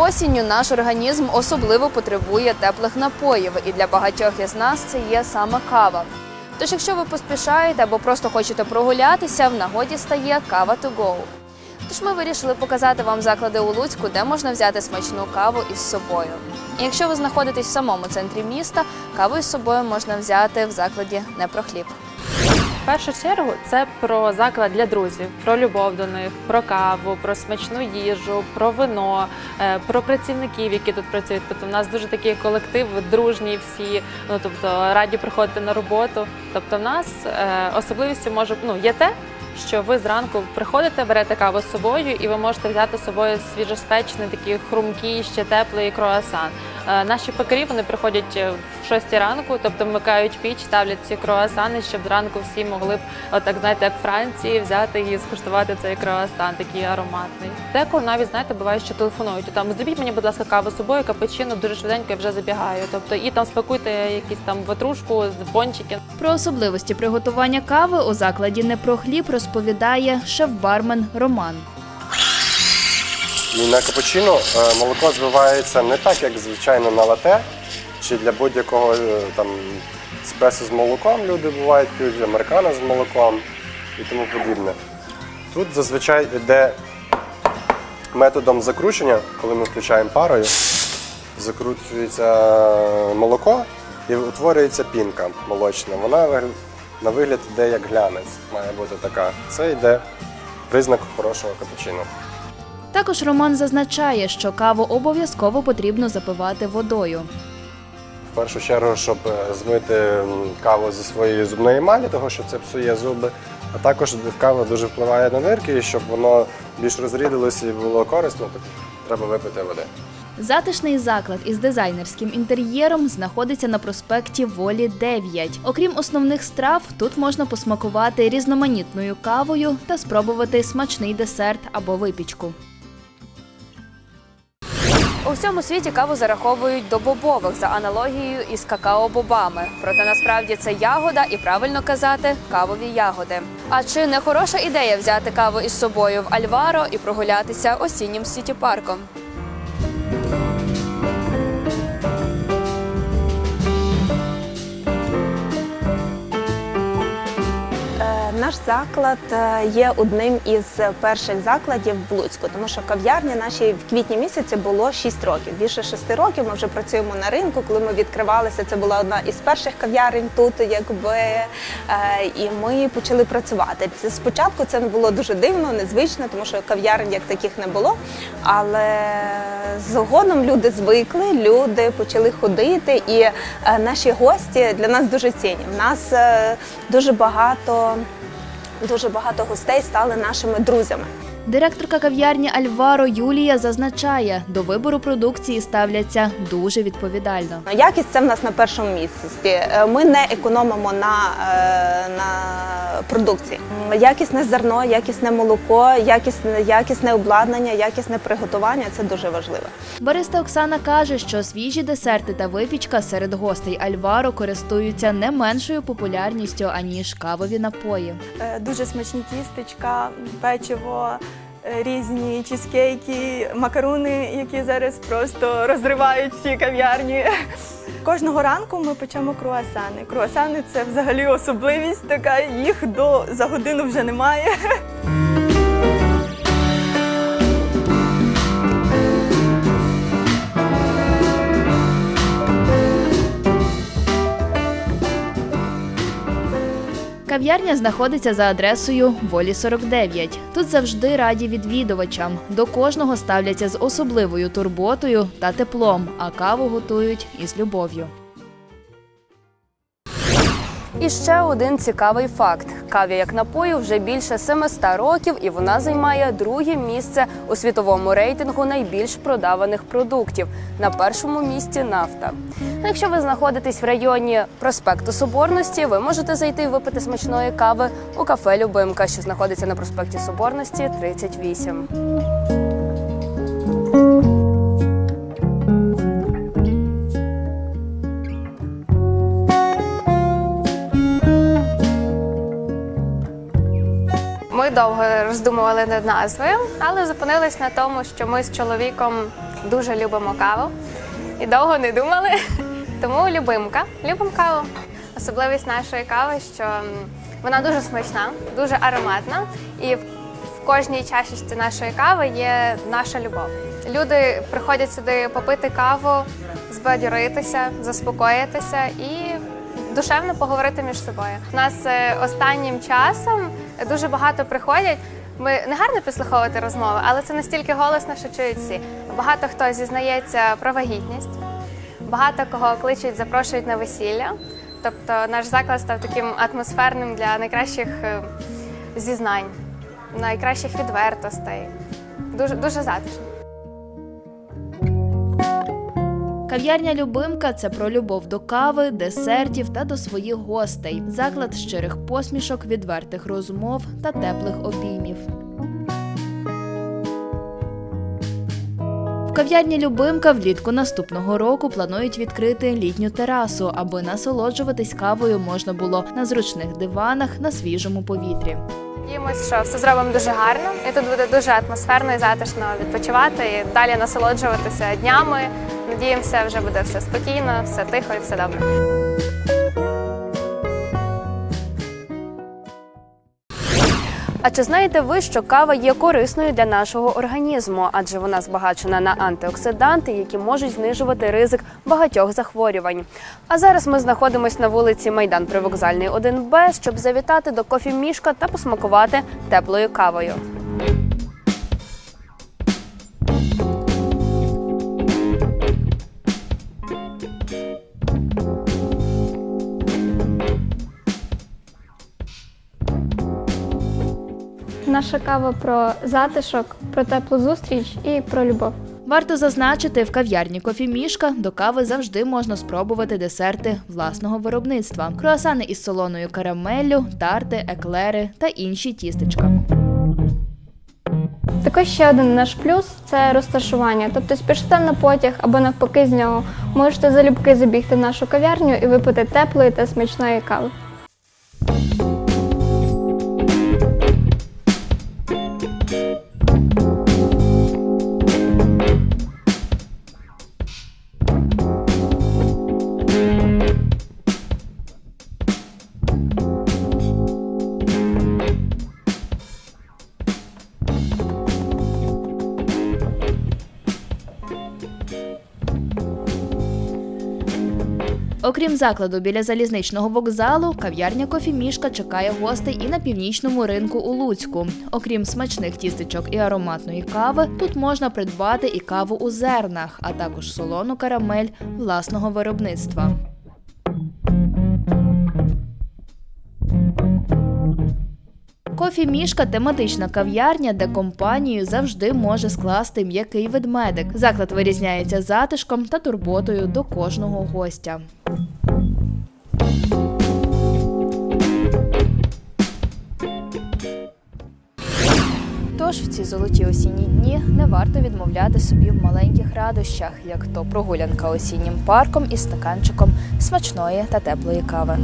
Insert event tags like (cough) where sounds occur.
осінню наш організм особливо потребує теплих напоїв, і для багатьох із нас це є саме кава. Тож, якщо ви поспішаєте або просто хочете прогулятися, в нагоді стає кава to go. Тож ми вирішили показати вам заклади у Луцьку, де можна взяти смачну каву із собою. І якщо ви знаходитесь в самому центрі міста, каву із собою можна взяти в закладі не про хліб. Першу чергу це про заклад для друзів, про любов до них, про каву, про смачну їжу, про вино, е, про працівників, які тут працюють. Тобто, в нас дуже такий колектив, дружній всі. Ну тобто раді приходити на роботу. Тобто, в нас е, особливістю може ну є те. Що ви зранку приходите, берете каву з собою, і ви можете взяти з собою свіжоспечений такий хрумкий, ще теплий круасан. Е, Наші пекарі вони приходять е, в 6 ранку, тобто вмикають піч, ставлять ці круасани, щоб зранку всі могли б, отак знаєте, як Франції, взяти і скуштувати цей круасан, такий ароматний. Деколи навіть знаєте, буває, що телефонують там зробіть мені, будь ласка, каву з собою, капучино, дуже швиденько я вже забігаю. Тобто і там спакуйте якісь там ватрушку, пончики. Про особливості приготування кави у закладі не про хліб розповідає шеф-бармен Роман. І на капучино е, молоко збивається не так, як звичайно на лате, чи для будь-якого е, там еспресо з молоком люди бувають п'ють, американо з молоком і тому подібне. Тут зазвичай йде методом закручення, коли ми включаємо парою, закручується молоко і утворюється пінка молочна. Вона на вигляд йде як глянець, має бути така. Це йде признак хорошого капучино. Також Роман зазначає, що каву обов'язково потрібно запивати водою. В першу чергу, щоб е, змити каву зі своєї зубної емалі, того що це псує зуби. А також кава дуже впливає на нирки, і щоб воно більш розрідилося і було корисно, то треба випити води. Затишний заклад із дизайнерським інтер'єром знаходиться на проспекті Волі 9. Окрім основних страв, тут можна посмакувати різноманітною кавою та спробувати смачний десерт або випічку. У всьому світі каву зараховують до бобових за аналогією із какао-бобами. Проте насправді це ягода і правильно казати кавові ягоди. А чи не хороша ідея взяти каву із собою в Альваро і прогулятися осіннім сіті парком? Наш заклад е, є одним із перших закладів в Луцьку, тому що кав'ярні нашій в квітні місяці було 6 років. Більше 6 років ми вже працюємо на ринку. Коли ми відкривалися, це була одна із перших кав'ярень тут, якби е, і ми почали працювати. Спочатку це було дуже дивно, незвично, тому що кав'ярень як таких не було. Але згодом люди звикли, люди почали ходити, і е, наші гості для нас дуже цінні. У нас дуже багато. Дуже багато гостей стали нашими друзями. Директорка кав'ярні Альваро Юлія зазначає, до вибору продукції ставляться дуже відповідально. Якість це в нас на першому місці. Е, Ми не економимо на, е, на продукції. М, Якісне зерно, якісне молоко, якісне, якісне обладнання, якісне приготування це дуже важливо. Бариста Оксана каже, що свіжі десерти та випічка серед гостей Альваро користуються не меншою популярністю аніж кавові напої. Е, дуже смачні тістечка, печиво, е, різні чізкейки, макаруни, які зараз просто розривають всі кав'ярні. Кожного ранку ми печемо круасани. Круасани це взагалі особливість така, їх до за годину вже немає. (laughs) Кав'ярня знаходиться за адресою Волі 49. Тут завжди раді відвідувачам. До кожного ставляться з особливою турботою та теплом, а каву готують із любов'ю. І ще один цікавий факт: каві як напою вже більше 700 років, і вона займає друге місце у світовому рейтингу найбільш продаваних продуктів. На першому місці нафта. Якщо ви знаходитесь в районі проспекту Соборності, ви можете зайти випити смачної кави у кафе Любимка, що знаходиться на проспекті Соборності 38. Довго роздумували над назвою, але зупинились на тому, що ми з чоловіком дуже любимо каву і довго не думали. (laughs) Тому любимка, любимо каву. Особливість нашої кави, що вона дуже смачна, дуже ароматна, і в кожній чашечці нашої кави є наша любов. Люди приходять сюди попити каву, збадьоритися, заспокоїтися і душевно поговорити між собою. У нас е, останнім часом дуже багато приходять. Ми не гарно підслуховувати розмови, але це настільки голосно, що чують всі. Багато хто зізнається про вагітність, багато кого кличуть, запрошують на весілля. Тобто наш заклад став таким атмосферним для найкращих е, зізнань, найкращих відвертостей. Дуже дуже затишно. Кав'ярня Любимка це про любов до кави, десертів та до своїх гостей. Заклад щирих посмішок, відвертих розмов та теплих обіймів. В кав'ярні Любимка влітку наступного року планують відкрити літню терасу, аби насолоджуватись кавою можна було на зручних диванах на свіжому повітрі. Надіємось, що все зробимо дуже гарно, і тут буде дуже атмосферно і затишно відпочивати і далі насолоджуватися днями. Надіємося, вже буде все спокійно, все тихо і все добре. А чи знаєте ви, що кава є корисною для нашого організму, адже вона збагачена на антиоксиданти, які можуть знижувати ризик багатьох захворювань. А зараз ми знаходимося на вулиці Майдан Привокзальний 1Б, щоб завітати до кофі-мішка та посмакувати теплою кавою. Наша кава про затишок, про теплу зустріч і про любов. Варто зазначити, в кав'ярні кофі-мішка до кави завжди можна спробувати десерти власного виробництва: круасани із солоною карамеллю, тарти, еклери та інші тістечка. Також ще один наш плюс це розташування. Тобто спішите на потяг або навпаки з нього можете залюбки забігти в нашу кав'ярню і випити теплої та смачної кави. Окрім закладу біля залізничного вокзалу, кав'ярня кофі-мішка чекає гостей і на північному ринку у Луцьку. Окрім смачних тістечок і ароматної кави, тут можна придбати і каву у зернах, а також солону карамель власного виробництва. Кофі мішка тематична кав'ярня, де компанію завжди може скласти м'який ведмедик. Заклад вирізняється затишком та турботою до кожного гостя. Тож в ці золоті осінні дні не варто відмовляти собі в маленьких радощах, як то прогулянка осіннім парком із стаканчиком смачної та теплої кави.